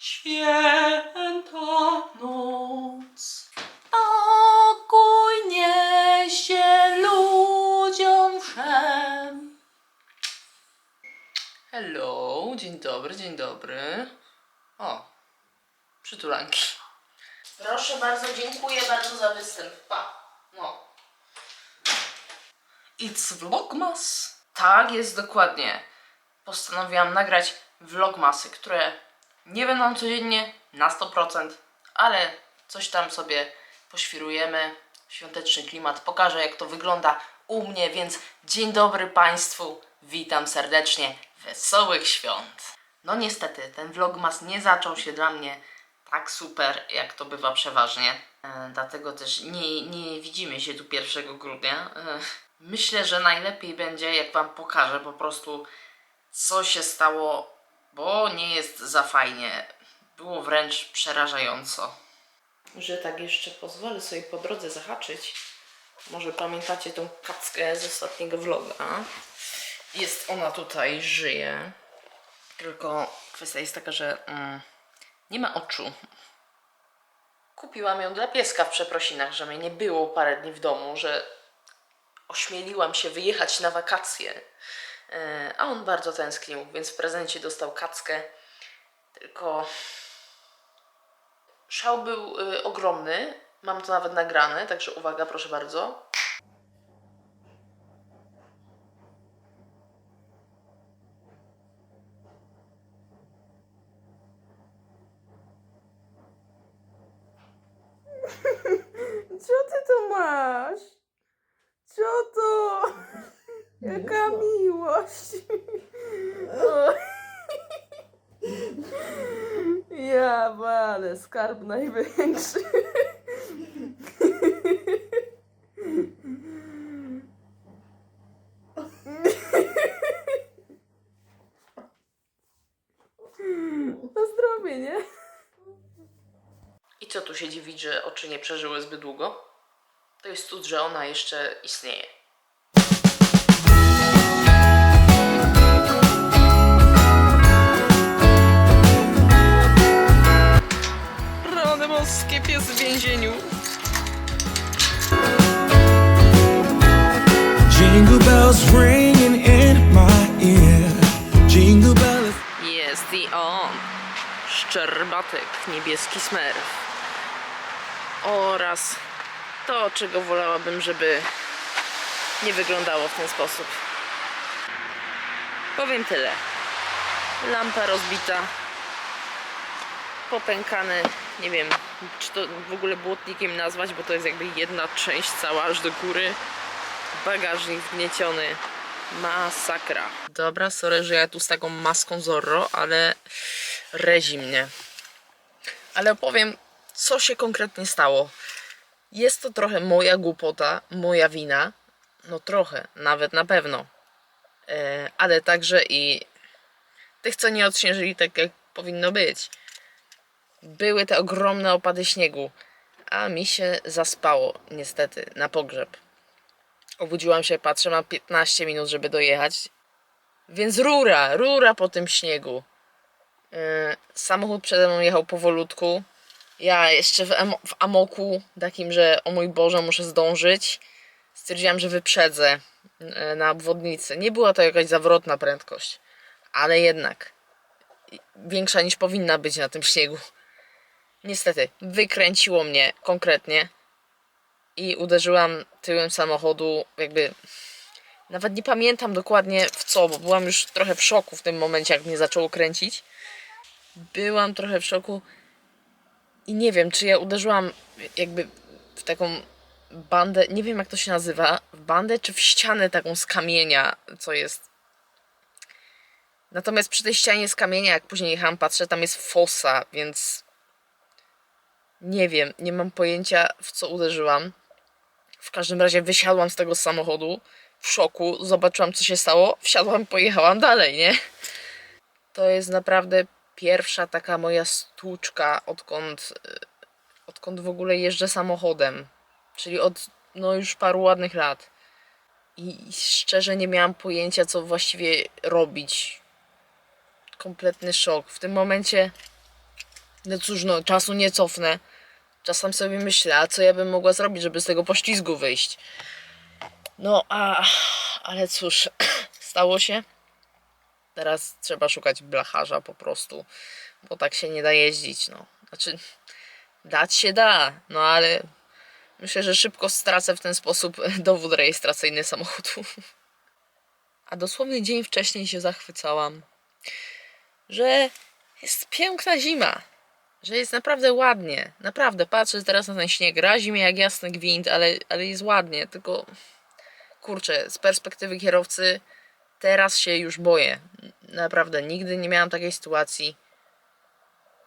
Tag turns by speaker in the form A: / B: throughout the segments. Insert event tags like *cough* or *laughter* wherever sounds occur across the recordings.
A: Święta noc. Pokój niesie ludziom wszem. Hello, dzień dobry, dzień dobry. O, przytulanki. Proszę bardzo, dziękuję bardzo za występ. Pa. No. It's Vlogmas. Tak, jest dokładnie. Postanowiłam nagrać Vlogmasy, które nie będą codziennie na 100%, ale coś tam sobie poświrujemy. Świąteczny klimat. Pokażę jak to wygląda u mnie, więc dzień dobry Państwu. Witam serdecznie. Wesołych świąt. No niestety, ten Vlogmas nie zaczął się dla mnie tak super, jak to bywa przeważnie. E, dlatego też nie, nie widzimy się tu 1 grudnia. E, myślę, że najlepiej będzie, jak Wam pokażę po prostu, co się stało, bo nie jest za fajnie. Było wręcz przerażająco. Że tak jeszcze pozwolę sobie po drodze zahaczyć. Może pamiętacie tą kackę z ostatniego vloga. Jest ona tutaj, żyje. Tylko kwestia jest taka, że mm, nie ma oczu. Kupiłam ją dla pieska w przeprosinach, że mnie nie było parę dni w domu, że ośmieliłam się wyjechać na wakacje. E, A on bardzo tęsknił, więc w prezencie dostał kackę. Tylko szał był y, ogromny. Mam to nawet nagrane, także uwaga, proszę bardzo. *laughs*
B: Co ty to masz? Co to? Jaka miłość. O. Ja walę, skarb największy. Na zdrowie, nie?
A: I co tu się dziwić, że oczy nie przeżyły zbyt długo? To jest cud, że ona jeszcze istnieje. Pies w więzieniu.
C: Jingle bells ringing in my ear. Jingle bells.
A: Jest i on. Szczerbatek, niebieski smerf. Oraz to, czego wolałabym, żeby nie wyglądało w ten sposób. Powiem tyle. Lampa rozbita. Popękany. Nie wiem, czy to w ogóle błotnikiem nazwać, bo to jest jakby jedna część cała aż do góry. Bagażnik wgnieciony. Masakra. Dobra, sorry, że ja tu z taką maską Zorro, ale rezi mnie. Ale opowiem, co się konkretnie stało. Jest to trochę moja głupota, moja wina. No trochę, nawet na pewno. E, ale także i tych, co nie odśnieżyli tak, jak powinno być. Były te ogromne opady śniegu, a mi się zaspało, niestety, na pogrzeb. Obudziłam się, patrzę, mam 15 minut, żeby dojechać. Więc rura, rura po tym śniegu. Yy, samochód przede mną jechał powolutku. Ja jeszcze w, w amoku, takim, że o mój Boże, muszę zdążyć. Stwierdziłam, że wyprzedzę yy, na obwodnicy. Nie była to jakaś zawrotna prędkość, ale jednak większa niż powinna być na tym śniegu. Niestety, wykręciło mnie konkretnie i uderzyłam tyłem samochodu, jakby nawet nie pamiętam dokładnie w co, bo byłam już trochę w szoku w tym momencie, jak mnie zaczęło kręcić. Byłam trochę w szoku i nie wiem, czy ja uderzyłam jakby w taką bandę, nie wiem jak to się nazywa, w bandę czy w ścianę taką z kamienia, co jest. Natomiast przy tej ścianie z kamienia, jak później jechałam, patrzę, tam jest fosa, więc nie wiem, nie mam pojęcia w co uderzyłam. W każdym razie wysiadłam z tego samochodu w szoku, zobaczyłam co się stało, wsiadłam i pojechałam dalej, nie? To jest naprawdę pierwsza taka moja stłuczka, odkąd, y, odkąd w ogóle jeżdżę samochodem. Czyli od no już paru ładnych lat. I szczerze nie miałam pojęcia, co właściwie robić. Kompletny szok. W tym momencie No cóż, no, czasu nie cofnę. Czasem sobie myślę, a co ja bym mogła zrobić, żeby z tego poślizgu wyjść. No, a, ale cóż, *clears throat* stało się. Teraz trzeba szukać blacharza po prostu, bo tak się nie da jeździć, no. Znaczy, dać się da, no ale myślę, że szybko stracę w ten sposób *laughs* dowód rejestracyjny samochodu. A dosłownie dzień wcześniej się zachwycałam, że jest piękna zima, że jest naprawdę ładnie. Naprawdę, patrzę teraz na ten śnieg, razi mnie jak jasny gwint, ale, ale jest ładnie, tylko kurczę, z perspektywy kierowcy teraz się już boję. Naprawdę, nigdy nie miałam takiej sytuacji,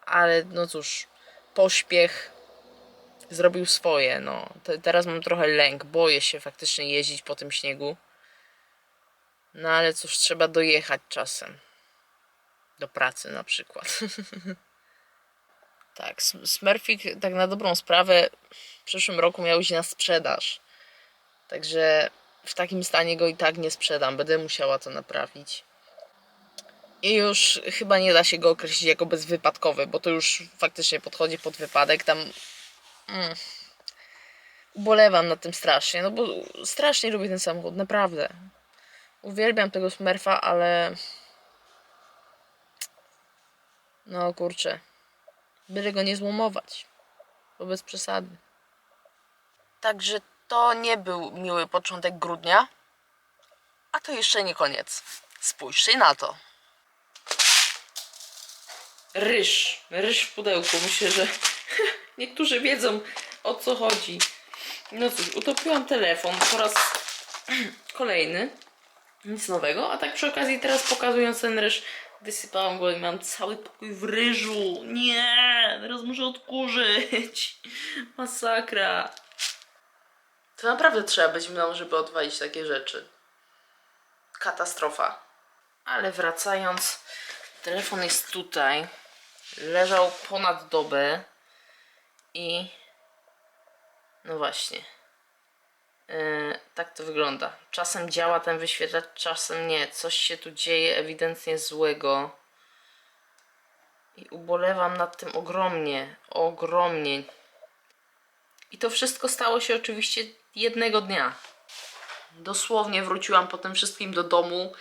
A: ale no cóż, pośpiech zrobił swoje, no. Te, teraz mam trochę lęk, boję się faktycznie jeździć po tym śniegu. No ale cóż, trzeba dojechać czasem. Do pracy na przykład. *laughs* tak, Smurfik tak na dobrą sprawę w przyszłym roku miał iść na sprzedaż. Także w takim stanie go i tak nie sprzedam. Będę musiała to naprawić. I już chyba nie da się go określić jako bezwypadkowy, bo to już faktycznie podchodzi pod wypadek. Tam mm, ubolewam nad tym strasznie, no bo strasznie lubię ten samochód, naprawdę. Uwielbiam tego Smurfa, ale no kurczę, byle go nie złomować, bo bez przesady. Także to nie był miły początek grudnia, a to jeszcze nie koniec. Spójrzcie na to. Ryż, ryż w pudełku. Myślę, że *laughs* niektórzy wiedzą o co chodzi. No cóż, utopiłam telefon po raz *clears throat* kolejny. Nic nowego, a tak przy okazji teraz pokazując ten ryż, wysypałam go i mam cały pokój w ryżu. Nie, teraz muszę odkurzyć. *laughs* Masakra. To naprawdę trzeba być mną, żeby odwalić takie rzeczy. Katastrofa. Ale wracając, telefon jest tutaj. Leżał ponad dobę i no właśnie. Yy, tak to wygląda. Czasem działa ten wyświetlacz, czasem nie. Coś się tu dzieje ewidentnie złego. I ubolewam nad tym ogromnie. Ogromnie. I to wszystko stało się oczywiście jednego dnia. Dosłownie wróciłam po tym wszystkim do domu.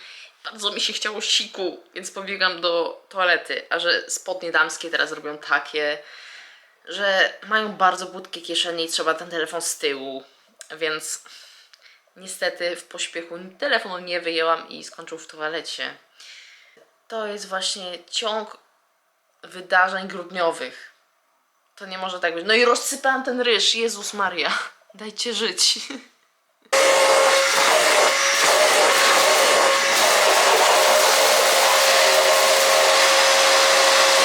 A: Bardzo mi się chciało siku, więc pobiegam do toalety. A że spodnie damskie teraz robią takie, że mają bardzo błódkie kieszenie i trzeba ten telefon z tyłu. Więc niestety w pośpiechu telefonu nie wyjęłam i skończył w toalecie. To jest właśnie ciąg wydarzeń grudniowych. To nie może tak być. No i rozsypałam ten ryż. Jezus Maria. Dajcie żyć. *laughs*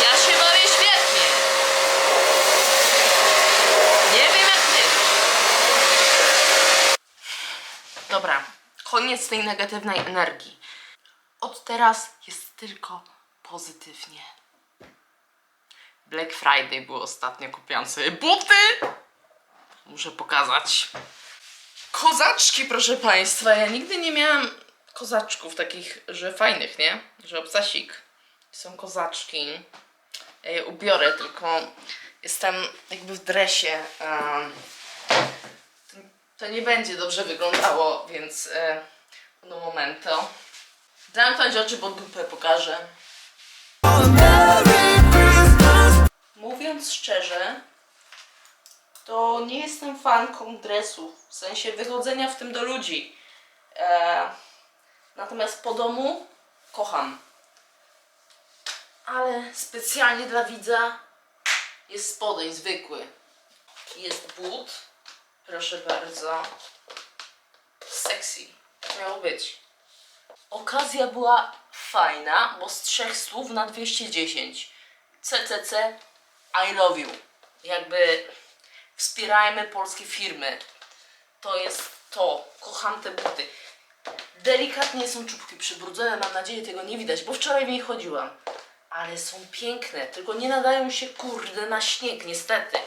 A: Ja się bawię świetnie. Nie wiem jak ty. Dobra, tej negatywnej energii. Od teraz jest tylko pozytywnie. Black Friday było ostatnio, kupiłam sobie buty. Muszę pokazać. Kozaczki, proszę Państwa. Ja nigdy nie miałam kozaczków takich, że fajnych, nie? Że obsasik. Są kozaczki. Ja je ubiorę, tylko jestem jakby w dresie. to nie będzie dobrze wyglądało, więc e, no momento. Zamknąć oczy, bo dupę pokażę. Mówiąc szczerze, to nie jestem fanką dresów, w sensie wychodzenia w tym do ludzi. E, natomiast po domu kocham. Ale specjalnie dla widza jest spodeń zwykły. Jest but. Proszę bardzo. Sexy. Miało być. Okazja była fajna, bo z trzech słów na 210. CCC I love you. Jakby wspierajmy polskie firmy. To jest to. Kocham te buty. Delikatnie są czubki przybrudzone, mam nadzieję tego nie widać, bo wczoraj w niej chodziłam. Ale są piękne, tylko nie nadają się kurde na śnieg, niestety.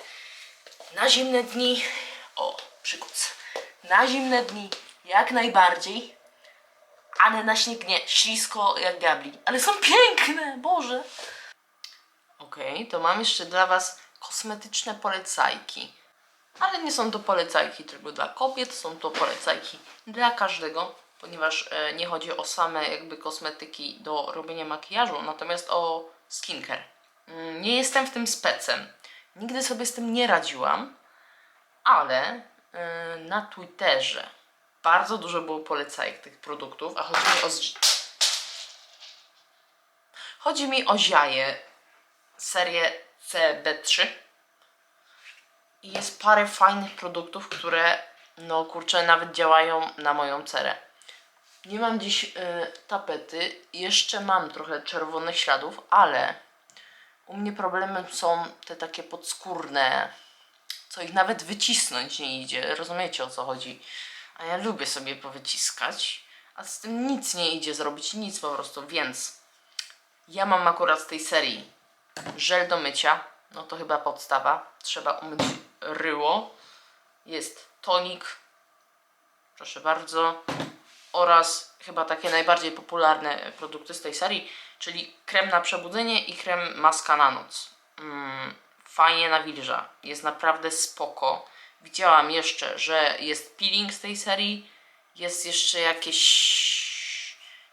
A: Na zimne dni, o, przykuc. Na zimne dni jak najbardziej, ale na śnieg nie, ślisko jak diabli. Ale są piękne, Boże. Okej, to mam jeszcze dla Was kosmetyczne polecajki. Ale nie są to polecajki tylko dla kobiet, są to polecajki dla każdego, ponieważ e, nie chodzi o same jakby kosmetyki do robienia makijażu, natomiast o skincare. Mm, Nie jestem w tym specem. Nigdy sobie z tym nie radziłam, ale e, na Twitterze bardzo dużo było polecajek tych produktów, a chodzi mi o. Chodzi mi o ziaję serię CB3 i jest parę fajnych produktów, które no kurczę nawet działają na moją cerę. Nie mam dziś y, tapety, jeszcze mam trochę czerwonych śladów, ale u mnie problemem są te takie podskórne, co ich nawet wycisnąć nie idzie. Rozumiecie o co chodzi? A ja lubię sobie powyciskać, a z tym nic nie idzie zrobić, nic po prostu, więc ja mam akurat z tej serii żel do mycia, no to chyba podstawa. Trzeba umyć ryło. Jest tonik, proszę bardzo, oraz chyba takie najbardziej popularne produkty z tej serii, czyli krem na przebudzenie i krem maska na noc. Mm, fajnie nawilża, jest naprawdę spoko. Widziałam jeszcze, że jest peeling z tej serii, jest jeszcze jakieś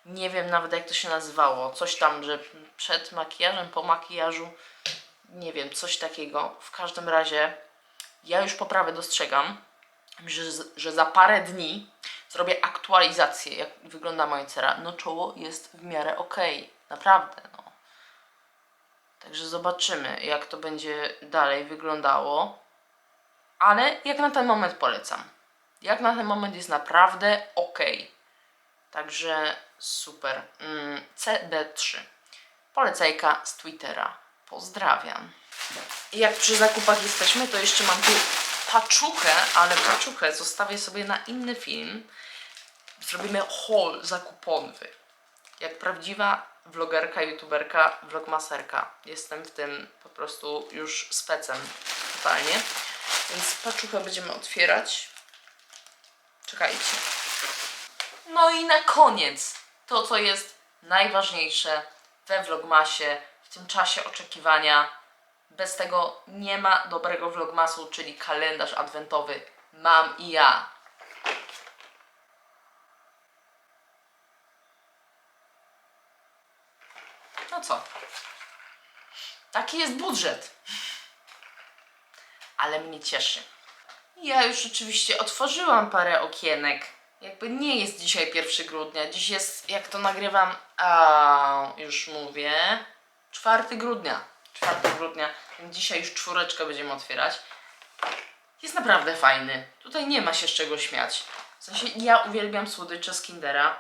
A: nie wiem nawet jak to się nazywało, coś tam, że przed makijażem, po makijażu, nie wiem, coś takiego. W każdym razie ja już poprawę dostrzegam, że, że za parę dni zrobię aktualizację, jak wygląda moja cera. No czoło jest w miarę okej, naprawdę, no. Także zobaczymy, jak to będzie dalej wyglądało. Ale jak na ten moment polecam. Jak na ten moment jest naprawdę okej. Także super. Mm, CB3. Polecajka z Twittera. Pozdrawiam. Jak przy zakupach jesteśmy, to jeszcze mam tu paczuchę, ale paczuchę zostawię sobie na inny film. Zrobimy haul zakupowy. Jak prawdziwa vlogerka, youtuberka, vlogmaserka. Jestem w tym po prostu już specem totalnie. Więc paczuchę będziemy otwierać. Czekajcie. No i na koniec to, co jest najważniejsze we vlogmasie, w tym czasie oczekiwania. Bez tego nie ma dobrego vlogmasu, czyli kalendarz adwentowy. Mam i ja. No co? Taki jest budżet. Ale mnie cieszy. Ja już oczywiście otworzyłam parę okienek. Jakby nie jest dzisiaj 1 grudnia. Dziś jest, jak to nagrywam, a już mówię, 4 grudnia. 4 grudnia. Dzisiaj już czwóreczkę będziemy otwierać. Jest naprawdę fajny. Tutaj nie ma się z czego śmiać. W sensie ja uwielbiam słodycze z Kindera.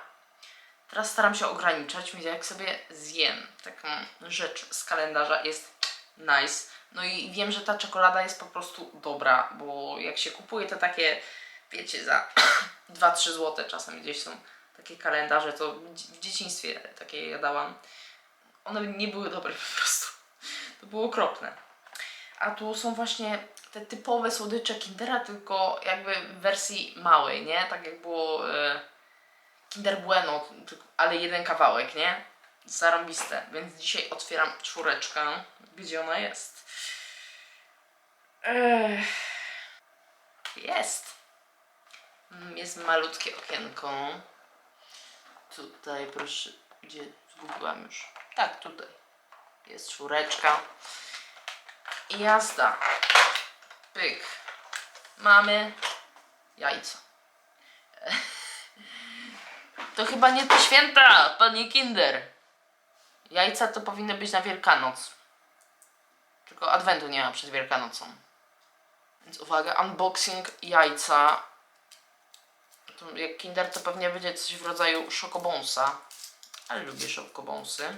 A: Teraz staram się ograniczać, więc jak sobie zjem taką rzecz z kalendarza jest nice. No i wiem, że ta czekolada jest po prostu dobra, bo jak się kupuje te takie, wiecie, za *clears throat* 2-3 zł czasem gdzieś są takie kalendarze, to w dzieciństwie takie jadałam. One nie były dobre po prostu. To było okropne. A tu są właśnie te typowe słodycze Kindera, tylko jakby w wersji małej, nie? Tak jak było e, Kinder Bueno, ale jeden kawałek, nie? Zarąbiste. Więc dzisiaj otwieram czwóreczkę. Gdzie ona jest? Ech. Jest. Mm, Jest malutkie okienko. Tutaj proszę, gdzie zgubiłam już? Tak, tutaj. Jest czwóreczka. I jazda. Pyk. Mamy jajco. *laughs* To chyba nie te święta, panie Kinder. Jajca to powinny być na Wielkanoc. Tylko adwentu nie ma przed Wielkanocą. Więc uwaga, unboxing jajca. To jak Kinder to pewnie będzie coś w rodzaju szokobonsa. Ale lubię szokobonsy.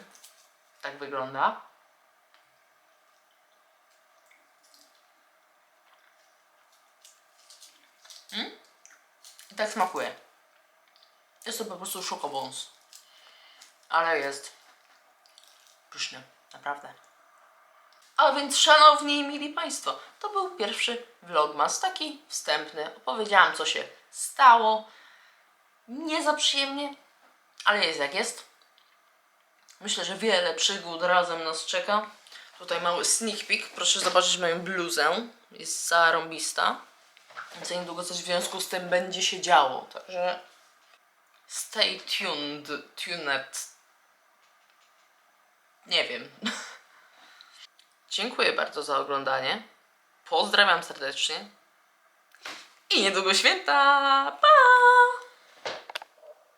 A: Tak wygląda. Mm? I tak smakuje. Jest to po prostu szokobons. Ale jest pyszny, naprawdę. A więc szanowni i mili Państwo, to był pierwszy vlogmas, taki wstępny. Opowiedziałam co się stało. Nie za przyjemnie, ale jest jak jest. Myślę, że wiele przygód razem nas czeka. Tutaj mały sneak peek. Proszę zobaczyć moją bluzę. Jest zarąbista. Za niedługo coś w związku z tym będzie się działo. Także stay tuned. Tuned. Nie wiem. *laughs* Dziękuję bardzo za oglądanie. Pozdrawiam serdecznie. I niedługo święta. Pa!